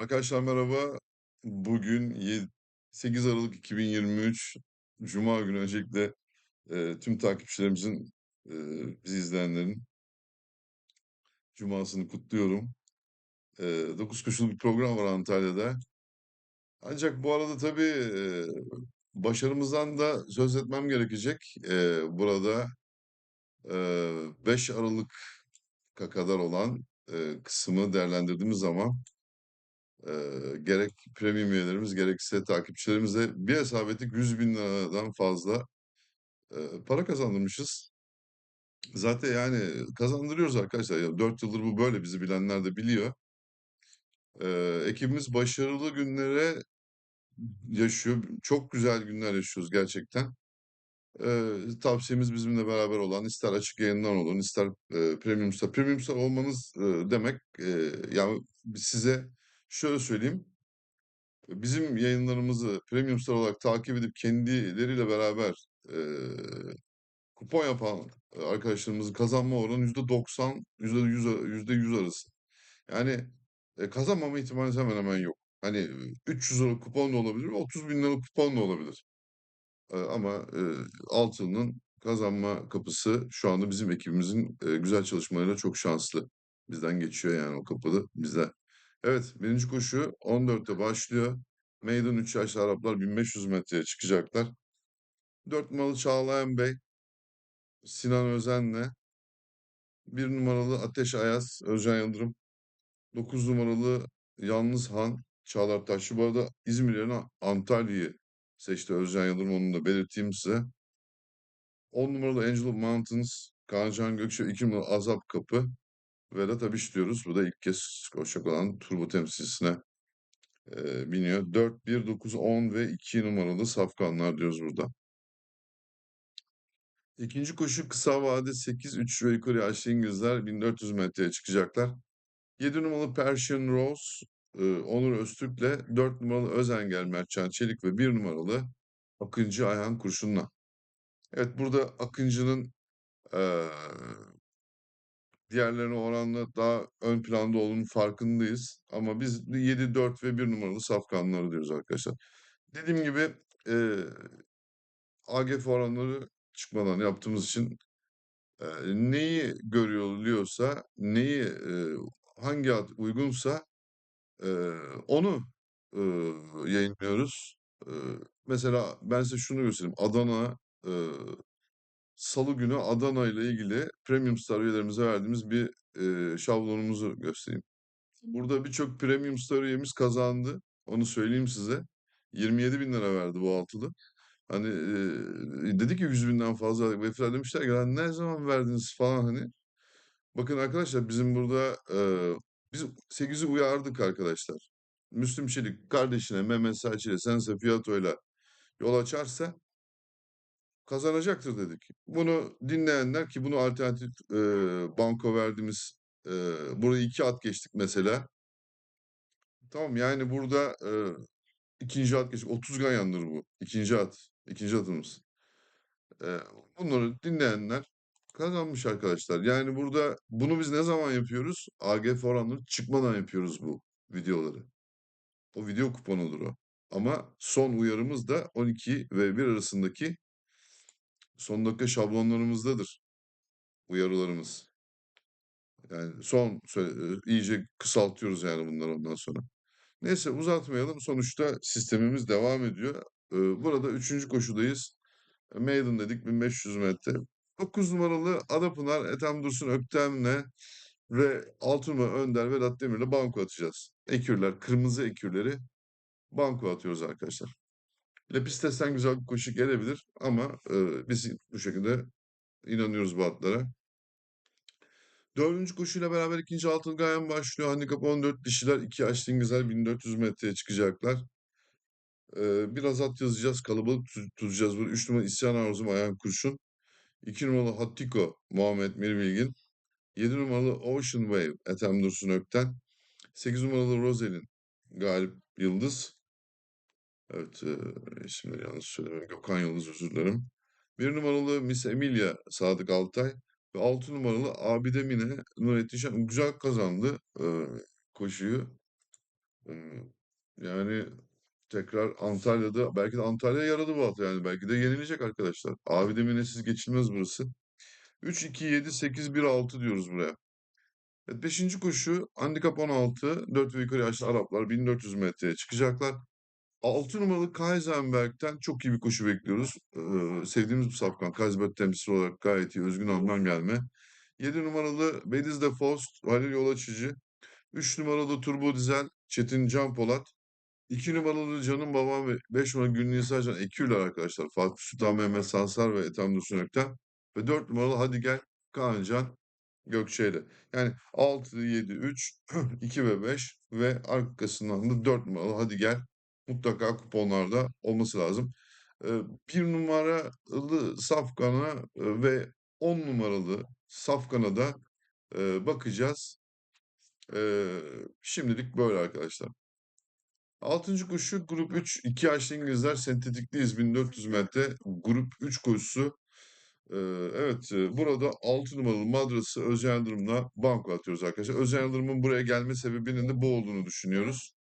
Arkadaşlar merhaba. Bugün yed 8 Aralık 2023 Cuma günü. Öncelikle e, tüm takipçilerimizin, e, bizi izleyenlerin Cumasını kutluyorum. E, 9 koşulu bir program var Antalya'da. Ancak bu arada tabii e, başarımızdan da söz etmem gerekecek. E, burada e, 5 Aralık'a kadar olan e, kısmı değerlendirdiğimiz zaman Eee, gerek premium üyelerimiz gerekse takipçilerimize bir hesap ettik 100 bin liradan fazla eee, para kazandırmışız. Zaten yani kazandırıyoruz arkadaşlar. Ya 4 yıldır bu böyle bizi bilenler de biliyor. Eee, ekibimiz başarılı günlere yaşıyor. Çok güzel günler yaşıyoruz gerçekten. Eee, tavsiyemiz bizimle beraber olan ister açık yayından olun ister eee Premium'sa. Premium'sa olmanız eee, demek eee, yani size şöyle söyleyeyim. Bizim yayınlarımızı Premium Star olarak takip edip kendileriyle beraber eee, kupon yapan arkadaşlarımızın kazanma oranı %90, %100, %100 arası. Yani e, kazanmama ihtimali hemen hemen yok. Hani e, 300 lira kupon da olabilir, 30 bin lira kupon da olabilir. E, ama e, altının kazanma kapısı şu anda bizim ekibimizin e, güzel çalışmalarıyla çok şanslı. Bizden geçiyor yani o kapıda bizden. Evet, birinci koşu 14'te başlıyor. Maiden 3 yaşlı Araplar 1500 metreye çıkacaklar. 4 numaralı Çağlayan Bey, Sinan Özen'le. 1 numaralı Ateş Ayaz, Özcan Yıldırım. 9 numaralı Yalnız Han, Çağlar Taşçı. Bu arada İzmir yerine Antalya'yı seçti Özcan Yıldırım. Onu da belirteyim size. 10 numaralı Angel of Mountains, Kaan Gökçe. 2 numaralı Azap Kapı. Vedat Abiş diyoruz. Bu da ilk kez koşacak olan turbo temsilcisine e, biniyor. 4, 1, 9, 10 ve 2 numaralı safkanlar diyoruz burada. İkinci koşu kısa vade 8, 3 ve yukarı yaşlı İngilizler 1400 metreye çıkacaklar. 7 numaralı Persian Rose, e, Onur Öztürk'le 4 numaralı Özengel Mertcan Çelik ve 1 numaralı Akıncı Ayhan Kurşun'la. Evet burada Akıncı'nın e, diğerlerine oranla daha ön planda olduğunun farkındayız. Ama biz 7, 4 ve 1 numaralı safkanları diyoruz arkadaşlar. Dediğim gibi e, AGF oranları çıkmadan yaptığımız için e, neyi görüyorsa, neyi e, hangi ad uygunsa e, onu e, yayınlıyoruz. E, mesela ben size şunu göstereyim. Adana Salı günü Adana ile ilgili Premium Star üyelerimize verdiğimiz bir e, şablonumuzu göstereyim. Burada birçok Premium Star üyemiz kazandı. Onu söyleyeyim size. 27 bin lira verdi bu altılı. Hani e, dedi ki 100 binden fazla. Vefiler demişler ki "Lan ne zaman verdiniz falan hani. Bakın arkadaşlar bizim burada e, biz 8'i uyardık arkadaşlar. Müslüm Çelik kardeşine Mehmet Selçuk'e Sense Fiyato'yla yol açarsa kazanacaktır dedik. Bunu dinleyenler ki bunu alternatif e, banko verdiğimiz e, burayı iki at geçtik mesela. Tamam yani burada e, ikinci at geçtik. 30 ganyandır bu. İkinci at. ikinci atımız. E, bunları dinleyenler kazanmış arkadaşlar. Yani burada bunu biz ne zaman yapıyoruz? AGF oranları çıkmadan yapıyoruz bu videoları. O video kuponudur o. Ama son uyarımız da 12 ve 1 arasındaki son dakika şablonlarımızdadır. Uyarılarımız. Yani son e, iyice kısaltıyoruz yani bunları ondan sonra. Neyse uzatmayalım. Sonuçta sistemimiz devam ediyor. Ee, burada üçüncü koşudayız. E, Maiden dedik 1500 metre. 9 numaralı Adapınar, Ethem Dursun Öktem'le ve 6 numara Önder Vedat Demir'le banko atacağız. Ekürler, kırmızı ekürleri banko atıyoruz arkadaşlar. Lepistesten güzel bir koşu gelebilir ama e, biz bu şekilde inanıyoruz bu atlara. Dördüncü koşuyla beraber ikinci altın gayen başlıyor. Handikap 14 dişiler 2 yaşlı İngilizler 1400 metreye çıkacaklar. Ee, biraz at yazacağız. Kalabalık tut- tutacağız. Burada 3 numaralı İsyan Arzum Ayhan Kurşun. 2 numaralı Hattiko Muhammed Mirbilgin. 7 numaralı Ocean Wave Ethem Dursun Ökten. 8 numaralı Roselin Galip Yıldız. Evet e, isimleri yanlış söylemem. Gökhan Yıldız özür dilerim. 1 numaralı Miss Emilia Sadık Altay. Ve 6 numaralı Abide Mine Nurettin Şen güzel kazandı e, koşuyu. Eee, yani tekrar Antalya'da belki de Antalya'ya yaradı bu hafta yani belki de yenilecek arkadaşlar. Abi Demiresiz geçilmez burası. 3 2 7 8 1 6 diyoruz buraya. Evet, beşinci koşu handikap 16 4 ve yukarı yaşlı Araplar 1400 metreye çıkacaklar. 6 numaralı Kaisenberg'ten çok iyi bir koşu bekliyoruz. Ee, sevdiğimiz bir safkan. Kaisenberg temsilcisi olarak gayet iyi. Özgün Alman gelme. 7 numaralı Bediz de Faust, Halil Yol Açıcı. 3 numaralı Turbo Dizel, Çetin Can Polat. 2 numaralı Canım Babam ve 5 numaralı Gülniye Sarcan Eküler arkadaşlar. Fatih Sultan Mehmet Sansar ve Ethem Dursun Öktem. Ve 4 numaralı Hadi Gel Kaan Can Gökçe'yle. Yani 6, 7, 3, 2 ve 5 ve arkasından da 4 numaralı Hadi Gel mutlaka kuponlarda olması lazım. Bir numaralı Safkan'a ve 10 numaralı Safkan'a da bakacağız. Şimdilik böyle arkadaşlar. Altıncı koşu grup 3 2 yaşlı İngilizler sentetikliyiz 1400 metre grup 3 koşusu. Evet burada 6 numaralı Madras'ı Özel Yıldırım'la banko atıyoruz arkadaşlar. Özel Yıldırım'ın buraya gelme sebebinin de bu olduğunu düşünüyoruz.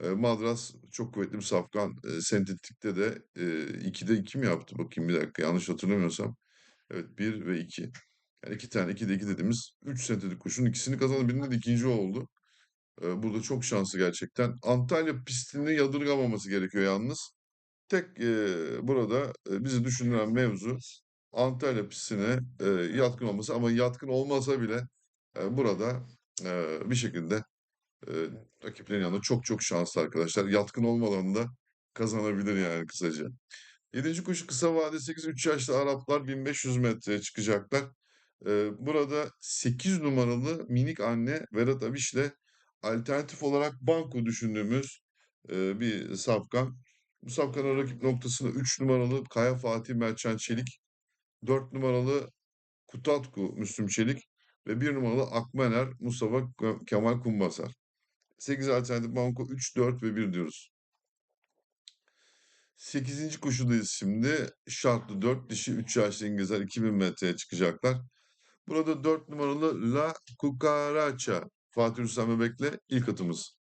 Madras çok kuvvetli bir safkan. Ee, sentetikte de e, 2'de 2 mi yaptı? Bakayım bir dakika yanlış hatırlamıyorsam. Evet 1 ve 2. Yani iki tane 2'de 2 dediğimiz 3 sentetik koşunun ikisini kazandı. Birinde de ikinci oldu. Burada çok şanslı gerçekten. Antalya pistini yadırgamaması gerekiyor yalnız. Tek e, burada e, bizi düşündüren mevzu Antalya pistine e, yatkın olması ama yatkın olmasa bile e, burada e, bir şekilde e, rakiplerin yanında çok çok şanslı arkadaşlar. Yatkın olmadan da kazanabilir yani kısaca. Yedinci koşu kısa vade 8 3 yaşlı Araplar 1500 metreye çıkacaklar. Burada 8 numaralı minik anne Vedat Abiş'le alternatif olarak banko düşündüğümüz e, bir safkan. Bu safkanın rakip noktasında 3 numaralı Kaya Fatih Mertcan Çelik, 4 numaralı Kutatku Müslüm Çelik ve 1 numaralı Akmener Mustafa Ke- Kemal Kumbasar. 8 alternatif banko 3, 4 ve 1 diyoruz. 8. koşudayız şimdi. Şartlı 4 dişi 3 yaşlı İngilizler 2000 metreye çıkacaklar. Burada 4 numaralı La Cucaracha Fatih Rüstem Bebek'le ilk atımız.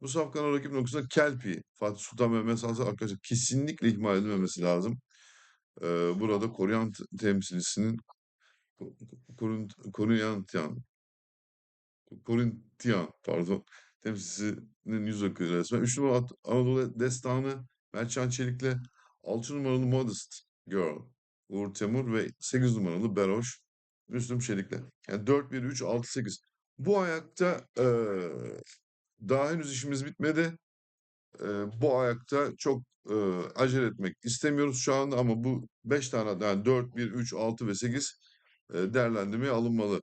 Bu safkanın rakip noktasında Kelpi. Fatih Sultan Mehmet Sansar arkadaşlar kesinlikle ihmal edilmemesi lazım. Ee, burada Koreyan t- temsilcisinin Korun, Koruntiyan Korinthian pardon temsilcisinin yüz akıyor resmen. 3 numaralı Anadolu Destanı Mertcan Çelik'le 6 numaralı Modest Girl Uğur Temur ve 8 numaralı Beroş Müslüm Çelik'le. Yani 4 1 3 6 8. Bu ayakta eee, daha henüz işimiz bitmedi. Eee, bu ayakta çok eee, acele etmek istemiyoruz şu anda ama bu 5 tane yani 4 1 3 6 ve 8 eee, değerlendirmeye alınmalı.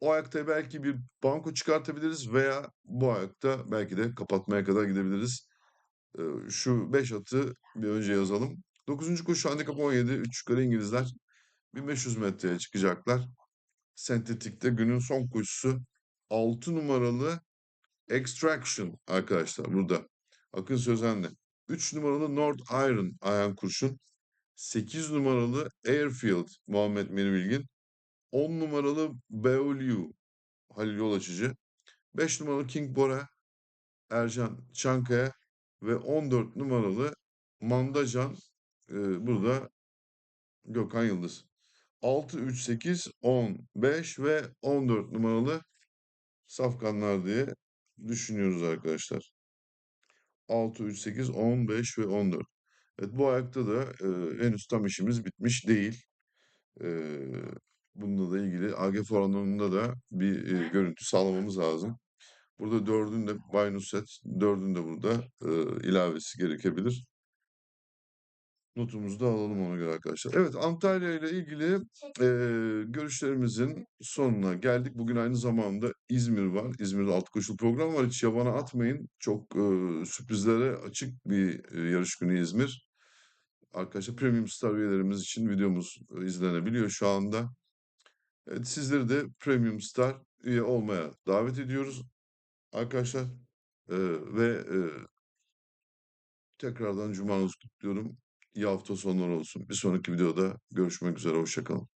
O ayakta belki bir banko çıkartabiliriz veya bu ayakta belki de kapatmaya kadar gidebiliriz. Şu 5 atı bir önce yazalım. 9. koşu handikap 17. 3 yukarı İngilizler 1500 metreye çıkacaklar. Sentetikte günün son koşusu 6 numaralı Extraction arkadaşlar burada. Akın Sözen'le. 3 numaralı North Iron Ayhan Kurşun. 8 numaralı Airfield Muhammed Meri Bilgin. 10 numaralı Beoliu Halil Yol Açıcı. 5 numaralı King Bora Ercan Çankaya ve 14 numaralı Mandacan e, burada Gökhan Yıldız. 6, 3, 8, 10, 5 ve 14 numaralı safkanlar diye düşünüyoruz arkadaşlar. 6, 3, 8, 10, 5 ve 14. Evet bu ayakta da e, henüz tam işimiz bitmiş değil. E, bununla da ilgili AGF oranlarında da bir e, görüntü sağlamamız lazım. Burada dördün de Nusret, dördün de burada e, ilavesi gerekebilir. Notumuzu da alalım ona göre arkadaşlar. Evet Antalya ile ilgili e, görüşlerimizin sonuna geldik. Bugün aynı zamanda İzmir var. İzmir'de alt koşul program var. Hiç yabana atmayın. Çok e, sürprizlere açık bir e, yarış günü İzmir. Arkadaşlar Premium Star üyelerimiz için videomuz e, izlenebiliyor şu anda. Evet, sizleri de Premium Star üye olmaya davet ediyoruz arkadaşlar. E, ve e, tekrardan cumanızı kutluyorum. İyi hafta sonları olsun. Bir sonraki videoda görüşmek üzere. Hoşça kalın.